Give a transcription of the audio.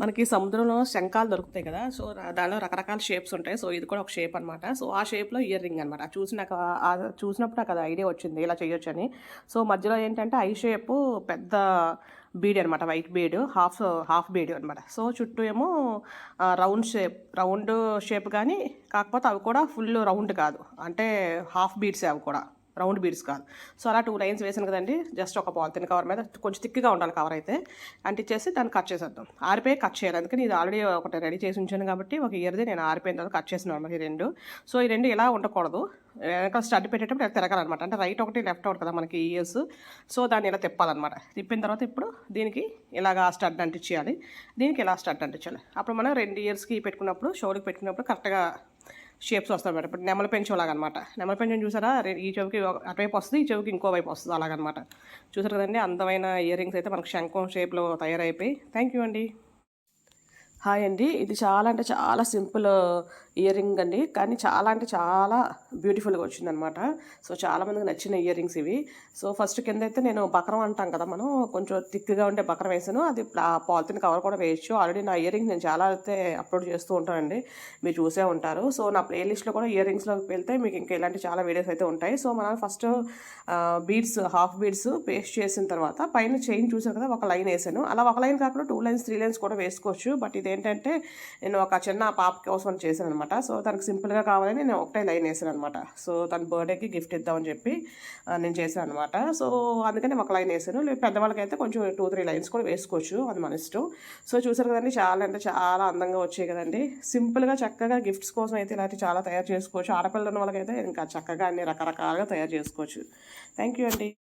మనకి సముద్రంలో శంఖాలు దొరుకుతాయి కదా సో దానిలో రకరకాల షేప్స్ ఉంటాయి. సో ఇది కూడా ఒక షేప్ అనమాట సో ఆ షేప్లో ఇయర్ రింగ్ అనమాట చూసి నాకు చూసినప్పుడు నాకు అది ఐడియా వచ్చింది ఇలా చేయొచ్చు అని సో మధ్యలో ఏంటంటే ఐ షేప్ పెద్ద బీడ్ అనమాట white bead half half bead అనమాట సో చుట్టూ ఏమో రౌండ్ షేప్ రౌండ్ షేప్ కానీ కాకపోతే అవి కూడా ఫుల్ రౌండ్ కాదు. అంటే హాఫ్ బీడ్స్ అవి కూడా. రౌండ్ బీడ్స్ కాదు. సో అలా టూ లైన్స్ వేసాను కదండి. జస్ట్ ఒక పాలిథిన్ కవర్ మీద కొంచెం థిక్గా ఉండాలి కవర్ అయితే. అంటించేసి దాన్ని కట్ చేసేద్దాం. ఆరిపోయి కట్ చేయాలి. అందుకని ఇది ఆల్రెడీ ఒకటి రెడీ చేసి ఉంచాను కాబట్టి ఒక ఇయర్ది నేను ఆరిపోయిన తర్వాత కట్ చేసిన అనమాట ఈ రెండు. సో ఈ రెండు ఇలా ఉండకూడదు. వెనకాల స్టడ్ పెట్టేటప్పుడు ఇలా తిరగాలన్నమాట. అంటే రైట్ ఒకటి లెఫ్ట్ ఒకటి కదా మనకి ఇయర్స్. సో దాన్ని ఇలా తిప్పాలన్నమాట. తిప్పిన తర్వాత ఇప్పుడు దీనికి ఇలాగా స్టడ్ అంటించేయాలి. దీనికి ఇలా స్టడ్ అంటించాలి. అప్పుడు మనం రెండు ఇయర్స్కి పెట్టుకున్నప్పుడు షోల్కి పెట్టుకున్నప్పుడు కరెక్ట్గా షేప్స్ వస్తాయి మేడం. ఇప్పుడు నెమల పెంచు అలాగనమాట నెమల పెంచం చూసారా? ఈ చెవికి ఒక- అటువైపు వస్తుంది ఈ చెవికి ఇంకో వైపు వస్తుంది అలాగనమాట. చూసారు కదండి? అందమైన ఇయర్ రింగ్స్ అయితే మనకు శంఖం షేప్లో తయారైపోయి. థ్యాంక్ యూ అండి. హాయ్ అండి. ఇది చాలా అంటే చాలా సింపుల్ ఇయర్ రింగ్ అండి. కానీ చాలా అంటే చాలా బ్యూటిఫుల్గా వచ్చిందనమాట. సో చాలామందికి నచ్చిన ఇయర్ రింగ్స్ ఇవి. సో ఫస్ట్ కింద అయితే నేను బకరం అంటాం కదా మనం. కొంచెం థిక్గా ఉండే బకరం వేసాను. అది పాలిథిన్ కవర్ కూడా వేయచ్చు. ఆల్రెడీ నా ఇయర్ రింగ్స్ నేను చాలా అయితే అప్లోడ్ చేస్తూ ఉంటానండి. మీరు చూసే ఉంటారు. సో నా ప్లేలిస్ట్లో కూడా ఇయర్ రింగ్స్లోకి వెళ్తే మీకు ఇంకా ఇలాంటి చాలా వీడియోస్ అయితే ఉంటాయి. సో మనం first beads half beads paste చేసిన తర్వాత పైన చైన్ చూసాను కదా ఒక లైన్ వేసాను. అలా ఒక లైన్ కాకుండా టూ లైన్స్ త్రీ లైన్స్ కూడా వేసుకోవచ్చు. బట్ ఇది ఏంటంటే నేను ఒక చిన్న పాప కోసం చేశాను అనమాట సో దానికి సింపుల్గా కావాలని నేను ఒకటే లైన్ వేసాను అనమాట సో తన బర్త్డేకి గిఫ్ట్ ఇద్దామని చెప్పి నేను చేశాను అనమాట సో అందుకని ఒక లైన్ వేసాను లేదు పెద్దవాళ్ళకైతే కొంచెం టూ త్రీ లైన్స్ కూడా వేసుకోవచ్చు అది మన ఇష్టం. సో చూసారు కదండి చాలా అంటే చాలా అందంగా వచ్చాయి కదండి. సింపుల్గా చక్కగా గిఫ్ట్స్ కోసం అయితే ఇలాంటివి చాలా తయారు చేసుకోవచ్చు. ఆడపిల్లల ఉన్న వాళ్ళకైతే ఇంకా చక్కగా అన్ని రకరకాలుగా తయారు చేసుకోవచ్చు. థ్యాంక్ యూ అండి.